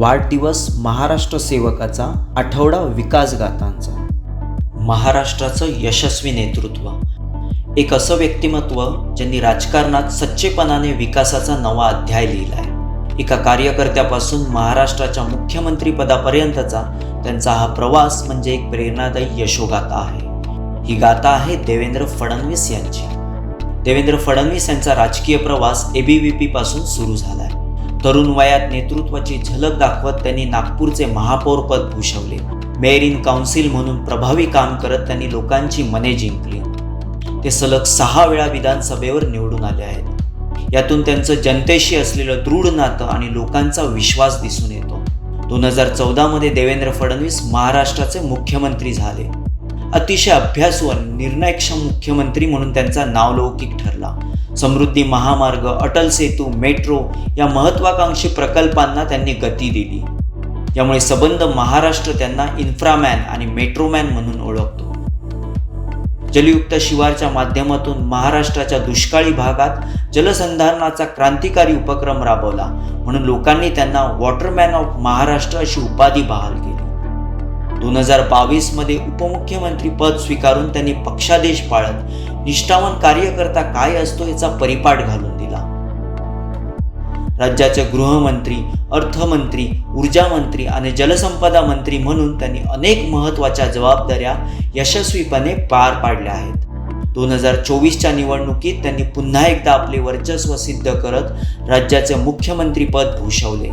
वाढदिवस महाराष्ट्र सेवकाचा आठवडा विकास गाथांचा. महाराष्ट्राचं यशस्वी नेतृत्व. एक असं व्यक्तिमत्व ज्यांनी राजकारणात सच्चेपणाने विकासाचा नवा अध्याय लिहिलाय. एका कार्यकर्त्यापासून महाराष्ट्राच्या मुख्यमंत्रीपदापर्यंतचा त्यांचा हा प्रवास म्हणजे एक प्रेरणादायी यशोगाथा आहे. ही गाथा आहे देवेंद्र फडणवीस यांची. देवेंद्र फडणवीस यांचा राजकीय प्रवास एबीव्हीपी पासून सुरू झालाय. तरुण वयात नेतृत्वाची झलक दाखवत त्यांनी नागपूरचे महापौरपद भूषवले. मेयर इन काउन्सिल म्हणून प्रभावी काम करत त्यांनी लोकांची मने जिंकली. ते सलग सहा वेळा विधानसभेवर निवडून आले आहेत. यातून त्यांचं जनतेशी असलेलं दृढ नातं आणि लोकांचा विश्वास दिसून येतो. दोन हजार चौदामध्ये देवेंद्र फडणवीस महाराष्ट्राचे मुख्यमंत्री झाले. अतिशय अभ्यासू आणि निर्णायक्षम मुख्यमंत्री म्हणून त्यांचा नावलौकिक ठरला. समृद्धी महामार्ग अटल सेतू मेट्रो या महत्वाकांक्षी प्रकल्पांना त्यांनी गती दिली. यामुळे सबंध महाराष्ट्र त्यांना इन्फ्रामॅन आणि मेट्रोमॅन म्हणून ओळखतो. जलयुक्त शिवारच्या माध्यमातून महाराष्ट्राच्या दुष्काळी भागात जलसंधारणाचा क्रांतिकारी उपक्रम राबवला म्हणून लोकांनी त्यांना वॉटरमॅन ऑफ महाराष्ट्र अशी उपाधी बहाल केली. दोन हजार बावीसमध्ये उपमुख्यमंत्री पद स्वीकारून त्यांनी पक्षादेश पाळत निष्ठावान कार्यकर्ता काय असतो याचा परिपाठ घालून दिला. राज्याचे गृहमंत्री अर्थमंत्री ऊर्जा मंत्री आणि जलसंपदा मंत्री म्हणून त्यांनी अनेक महत्त्वाच्या जबाबदाऱ्या यशस्वीपणे पार पाडल्या आहेत. दोन हजार चोवीसच्या निवडणुकीत त्यांनी पुन्हा एकदा आपले वर्चस्व सिद्ध करत राज्याचे मुख्यमंत्रीपद भूषवले.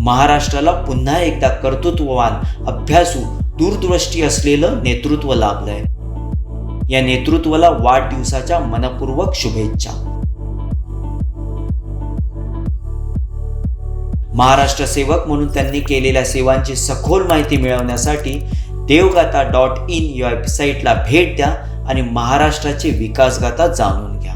महाराष्ट्राला पुन्हा एकदा कर्तृत्ववान अभ्यासू दूरदृष्टी असलेलं नेतृत्व लाभलंय. या नेतृत्वाला वाढदिवसाच्या मनपूर्वक शुभेच्छा. महाराष्ट्र सेवक म्हणून त्यांनी केलेल्या सेवांची सखोल माहिती मिळवण्यासाठी देवगाथा डॉट इन या वेबसाईटला भेट द्या आणि महाराष्ट्राची विकासगाथा जाणून घ्या.